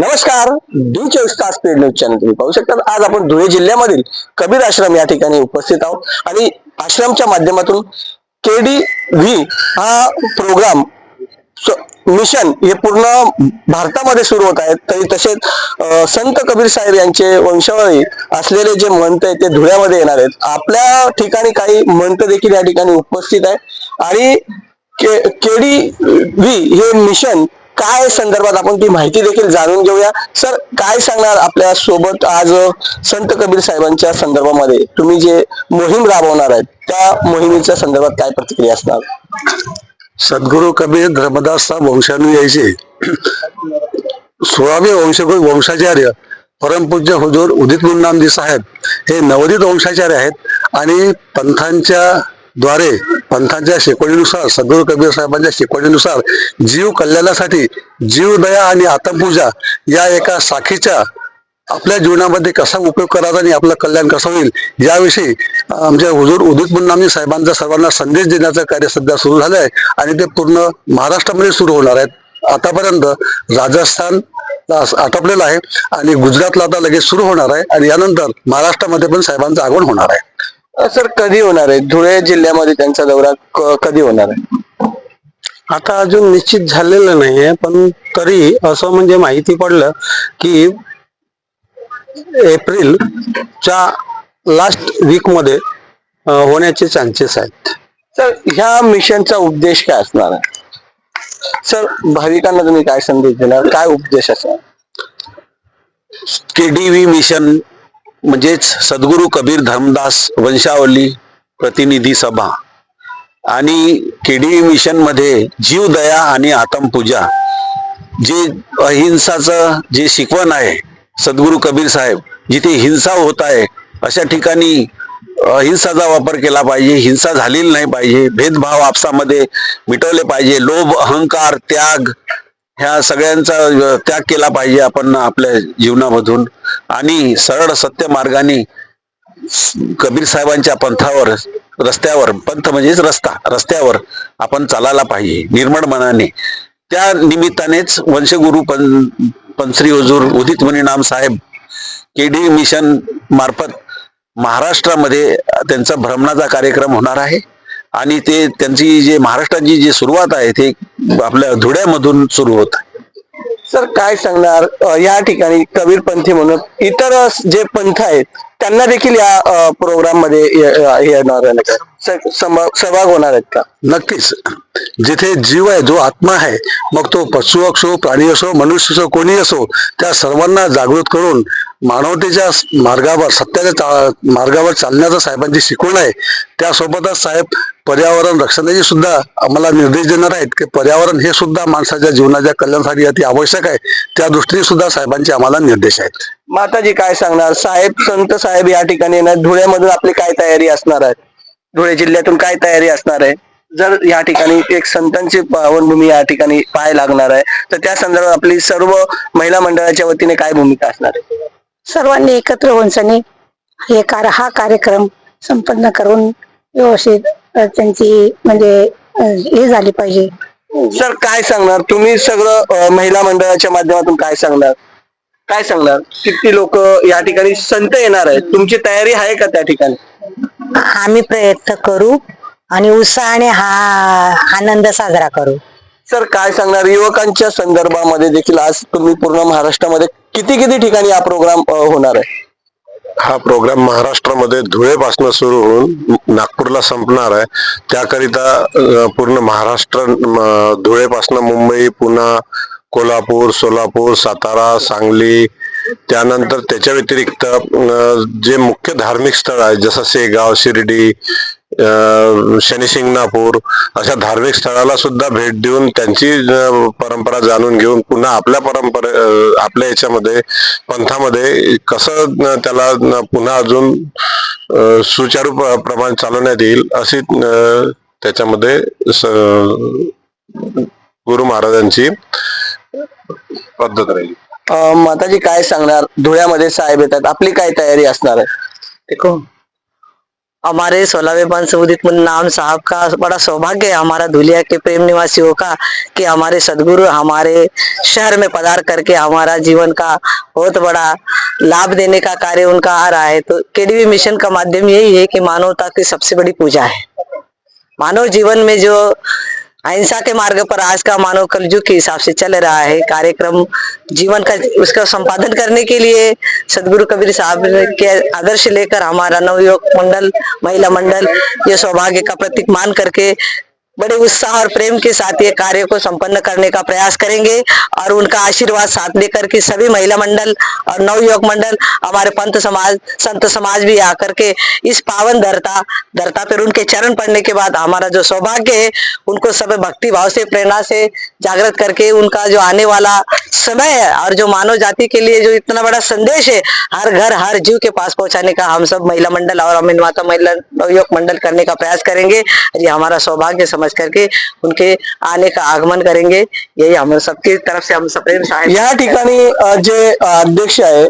नमस्कार डी चोवीस तास पेड न्यूज चॅनल तुम्ही पाहू शकता. आज आपण धुळे जिल्ह्यामधील कबीर आश्रम या ठिकाणी उपस्थित आहोत. आणि आश्रमच्या माध्यमातून केडी व्ही हा प्रोग्राम मिशन हे पूर्ण भारतामध्ये सुरू होत आहेत तरी तसेच संत कबीर साहेब यांचे वंशावळी असलेले जे मंत आहेत ते धुळ्यामध्ये येणार आहेत. आपल्या ठिकाणी काही मंत देखील या ठिकाणी उपस्थित आहे आणि केडी व्ही हे मिशन काय संदर्भात आपण ती माहिती देखील जाणून घेऊया? सर काय सांगणार आपल्यासोबत आज संत कबीर साहेबांच्या संदर्भामध्ये? तुम्ही जे मोहीम राबवणार आहेत त्या मोहिमेच्या संदर्भात काय प्रतिक्रिया असणार? सद्गुरु कबीर धर्मदास साहेब वंशानुयायीचे सोळावे वंश वंशाचार्य परमपूज्य हुजूर उदित मुन्नामजी साहेब हे नवोदित वंशाचार्य आहेत आणि पंथांच्या द्वारे पंथांच्या शिकवणीनुसार सद्गुरु कबीर साहेबांच्या शिकवणीनुसार जीव कल्याणासाठी जीवदया आणि आत्मपूजा या एका साखीच्या आपल्या जीवनामध्ये कसा उपयोग करायचा आणि आपलं कल्याण कसं होईल याविषयी आमच्या हुजूर उदित मुन्नामी साहेबांचा सर्वांना संदेश देण्याचं कार्य सध्या सुरू झालं आहे आणि ते पूर्ण महाराष्ट्रामध्ये सुरू होणार आहेत. आतापर्यंत राजस्थान आटपलेलं आहे आणि गुजरातला आता लगेच सुरू होणार आहे आणि यानंतर महाराष्ट्रामध्ये पण साहेबांचं आगमन होणार आहे. सर कधी होणार आहे? धुळे जिल्ह्यामध्ये त्यांचा दौरा कधी होणार आहे? आता अजून निश्चित झालेलं नाहीये पण तरी असं म्हणजे माहिती पडलं की एप्रिलच्या लास्ट वीकमध्ये होण्याचे चान्सेस आहेत. सर ह्या मिशनचा उद्देश काय असणार आहे? सर भाविकांना तुम्ही काय संदेश देणार? काय उपदेश असणार केडीव्ही मिशन म्हणजेच सद्गुरू कबीर धर्मदास वंशावली प्रतिनिधी सभा. आणि केडी मिशनमध्ये जीवदया आणि आत्मपूजा जे अहिंसाचं जे शिकवण आहे सद्गुरू कबीर साहेब जिथे हिंसा होत आहे अशा ठिकाणी अहिंसाचा वापर केला पाहिजे हिंसा झालेली नाही पाहिजे भेदभाव आपसामध्ये मिटवले पाहिजे लोभ अहंकार त्याग ह्या सगळ्यांचा त्याग केला पाहिजे आपण आपल्या जीवनामधून. आणि सरळ सत्य मार्गाने कबीर साहेबांच्या पंथावर रस्त्यावर पंथ म्हणजेच रस्ता रस्त्यावर आपण चालायला पाहिजे निर्मळ मनाने. त्या निमित्तानेच वंशगुरु पं पंश्री हजूर उदित नाम साहेब केडी मिशन मार्फत महाराष्ट्रामध्ये त्यांचा भ्रमणाचा कार्यक्रम होणार आहे. आणि ते त्यांची जे महाराष्ट्राची जी सुरुवात आहे ते आपल्या धुळ्यामधून सुरू होत आहे. सर काय सांगणार? या ठिकाणी कबीर पंथी म्हणून इतर जे पंथ आहेत त्यांना देखील या प्रोग्राममध्ये येणार सहभाग होणार आहेत का? नक्कीच. जिथे जीव आहे जो आत्मा आहे मग तो पशु असो प्राणी असो मनुष्य असो कोणी असो त्या सर्वांना जागृत करून मानवतेच्या मार्गावर सत्याच्या मार्गावर चालण्याचं साहेबांची शिकवण आहे. त्यासोबतच साहेब पर्यावरण रक्षणाची सुद्धा आम्हाला निर्देश देणार आहेत की पर्यावरण हे सुद्धा माणसाच्या जीवनाच्या कल्याणासाठी अति आवश्यक आहे. त्या दृष्टीने सुद्धा साहेबांचे आम्हाला निर्देश आहेत. माताजी काय सांगणार? साहेब संत साहेब या ठिकाणी येणार धुळ्यामधून आपली काय तयारी असणार आहे? धुळे जिल्ह्यातून काय तयारी असणार आहे? जर या ठिकाणी एक संतांची पावनभूमी या ठिकाणी पाय लागणार आहे तर त्या संदर्भात आपली सर्व महिला मंडळाच्या वतीने काय भूमिका असणार आहे? सर्वांनी एकत्र होऊन सनी हे कार हा कार्यक्रम संपन्न करून व्यवस्थित अ, त्यांची म्हणजे अ, हे झाली पाहिजे. सर काय सांगणार? तुम्ही सगळं अ, महिला मंडळाच्या माध्यमातून काय सांगणार? काय सांगणार? किती लोक या ठिकाणी संत येणार आहेत? तुमची तयारी आहे का त्या ठिकाणी? आम्ही प्रयत्न करू आणि उत्साहाने हा आनंद साजरा करू. सर काय सांगणार? युवकांच्या संदर्भामध्ये देखील आज तुम्ही पूर्ण महाराष्ट्रामध्ये किती किती ठिकाणी हा प्रोग्राम होणार आहे? हा प्रोग्राम महाराष्ट्रामध्ये धुळेपासून सुरू होऊन नागपूरला संपणार आहे. त्याकरिता पूर्ण महाराष्ट्र धुळेपासून मुंबई पुणे कोल्हापूर सोलापूर सातारा सांगली त्यानंतर त्याच्या व्यतिरिक्त जे मुख्य धार्मिक स्थळ आहे जसं शेगाव शिर्डी शनिशिंगणापूर अशा धार्मिक स्थळाला सुद्धा भेट देऊन त्यांची परंपरा जाणून घेऊन पुन्हा आपल्या परंपरे आपल्या याच्यामध्ये पंथामध्ये कसं त्याला पुन्हा अजून सुचारू प्रमाणे चालवण्यात येईल अशी त्याच्यामध्ये गुरु महाराजांची पद्धत राहील. माताजी काय सांगणार? धुळ्यामध्ये साहेब येतात. आपली काय तयारी असणार आहे? देखो हमारे सोलहवें वंश उदित नाम साहब का बड़ा सौभाग्य है हमारा धुलिया के प्रेम निवासियों का कि हमारे सदगुरु हमारे शहर में पधार करके हमारा जीवन का बहुत बड़ा लाभ देने का कार्य उनका आ रहा है। तो केडीवी मिशन का माध्यम यही है कि मानवता की सबसे बड़ी पूजा है। मानव जीवन में जो अहिंसा के मार्ग पर आज का मानव कल युग के हिसाब से चल रहा है। कार्यक्रम जीवन का, उसका संपादन करने के लिए सदगुरु कबीर साहब के आदर्श लेकर हमारा नवयुवक मंडल, महिला मंडल, ये सौभाग्य का प्रतीक मान करके बड़े उत्साह और प्रेम के साथ ये कार्य को संपन्न करने का प्रयास करेंगे और उनका आशीर्वाद साथ लेकर के सभी महिला मंडल और नवयुवक मंडल, हमारे पंत समाज, संत समाज भी आकर के इस पावन धरता धरता पर उनके चरण पड़ने के बाद हमारा जो सौभाग्य है, उनको सब भक्ति भाव से, प्रेरणा से जागृत करके उनका जो आने वाला समय है और जो मानव जाति के लिए जो इतना बड़ा संदेश है हर घर हर जीव के पास पहुंचाने का हम सब महिला मंडल और अमीन माता महिला नवयुवक मंडल करने का प्रयास करेंगे। और ये हमारा सौभाग्य समझ करके उनके आने का आगमन करेंगे। यही हम सबकी तरफ से हम सप्रेम या ठिकाणी जे अध्यक्ष आहे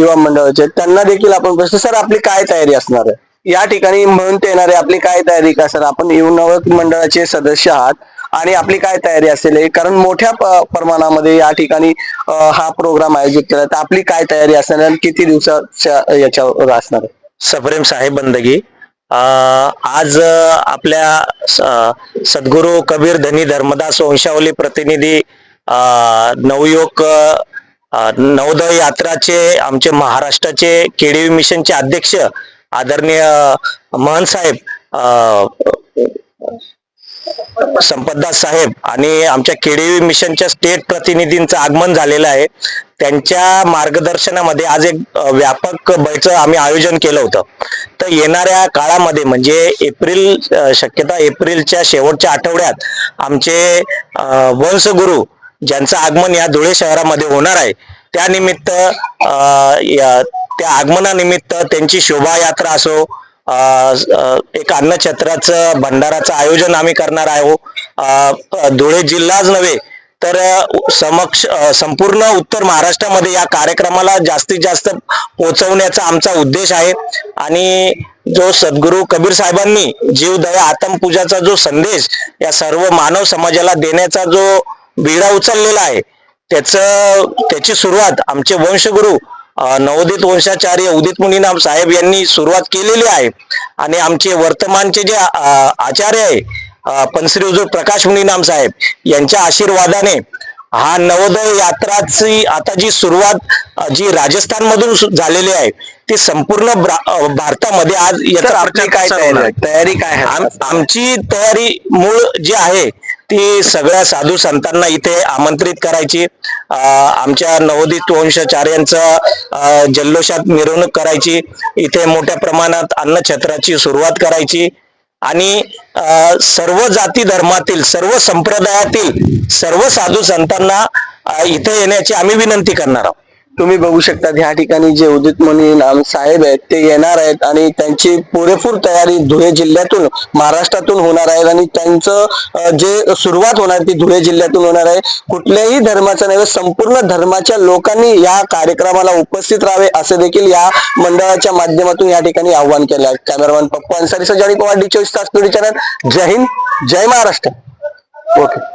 युवा मंडळाचे त्यांना देखील आपण प्रश्न सर आपली काय तयारी असणार आहे? या ठिकाणी म्हणून ते येणारे आपली काय तयारी का? सर आपण युवक मंडळाचे सदस्य आहात. आणि आपली काय तयारी असेल हे? कारण मोठ्या प्रमाणामध्ये या ठिकाणी हा प्रोग्राम आयोजित केला. तर आपली काय तयारी असणार आणि किती दिवसाच्या याच्यावर असणार आहे? सप्रेम साहेब बंदगी. आज आपल्या सद्गुरू कबीर धनी धर्मदास वंशावली प्रतिनिधी अं, नवयुवक नवोदय यात्राचे आमचे महाराष्ट्राचे केडीव्ही मिशनचे अध्यक्ष आदरणीय महन साहेब संपतदास साहेब आणि आमच्या केडीवी मिशनच्या स्टेट प्रतिनिधींचं आगमन झालेलं आहे. त्यांच्या मार्गदर्शनामध्ये आज एक व्यापक बैठक आम्ही आयोजन केलं होतं. तर येणाऱ्या काळामध्ये म्हणजे एप्रिल शक्यता एप्रिलच्या शेवटच्या आठवड्यात आमचे वंशगुरु ज्यांचं आगमन या धुळे शहरामध्ये होणार आहे त्यानिमित्त अ, त्या आगमनानिमित्त त्यांची शोभायात्रा असो एक अन्नछत्राचं भंडाराचं आयोजन आम्ही करणार आहोत. धुळे जिल्हाच नव्हे तर समक्ष संपूर्ण उत्तर महाराष्ट्रामध्ये या कार्यक्रमाला जास्तीत जास्त पोहोचवण्याचा आमचा उद्देश आहे. आणि जो सद्गुरू कबीर साहेबांनी जीवदया आत्मपूजाचा जो संदेश या सर्व मानव समाजाला देण्याचा जो बिडा उचललेला आहे त्याचं त्याची सुरुवात आमचे वंशगुरु नवोदित वंशाचार्य उदित मुनीनाम साहेब यांनी सुरुवात केलेली आहे. आणि आमचे वर्तमानचे जे आचार्य आहे पंश्री हुजूर प्रकाश मुनीनाम साहेब यांच्या आशीर्वादाने हा नवोदय यात्राची आता जी सुरुवात जी राजस्थान मधून झालेली आहे ती संपूर्ण भारतामध्ये आज याचा तयारी काय आहे? आमची तयारी मूळ जी आहे ती सगळ्या साधू संतांना इथे आमंत्रित करायची. आमच्या नवोदित वंशाचार्यांचं अं, जल्लोषात मिरवणूक करायची. इथे मोठ्या प्रमाणात अन्नछत्राची सुरुवात करायची. आणि सर्व जाती धर्मातील सर्व संप्रदायातील सर्व साधू संतांना इथे येण्याची आम्ही विनंती करणार आहोत. तुम्ही बघू शकता ह्या ठिकाणी जे उदित मुनी नाम साहेब आहेत ते येणार आहेत आणि त्यांची पुरेपूर तयारी धुळे जिल्ह्यातून महाराष्ट्रातून होणार आहे आणि त्यांचं जे सुरुवात होणार ती धुळे जिल्ह्यातून होणार आहे. कुठल्याही धर्माचा नव्हे संपूर्ण धर्माच्या लोकांनी या कार्यक्रमाला उपस्थित राहावे असे देखील या मंडळाच्या माध्यमातून या ठिकाणी आव्हान केलं आहे. कॅमेरामॅन पप्पू अन्सारी सजानी पवार डी चोवीस तास चॅनल. जय हिंद जय महाराष्ट्र. ओके.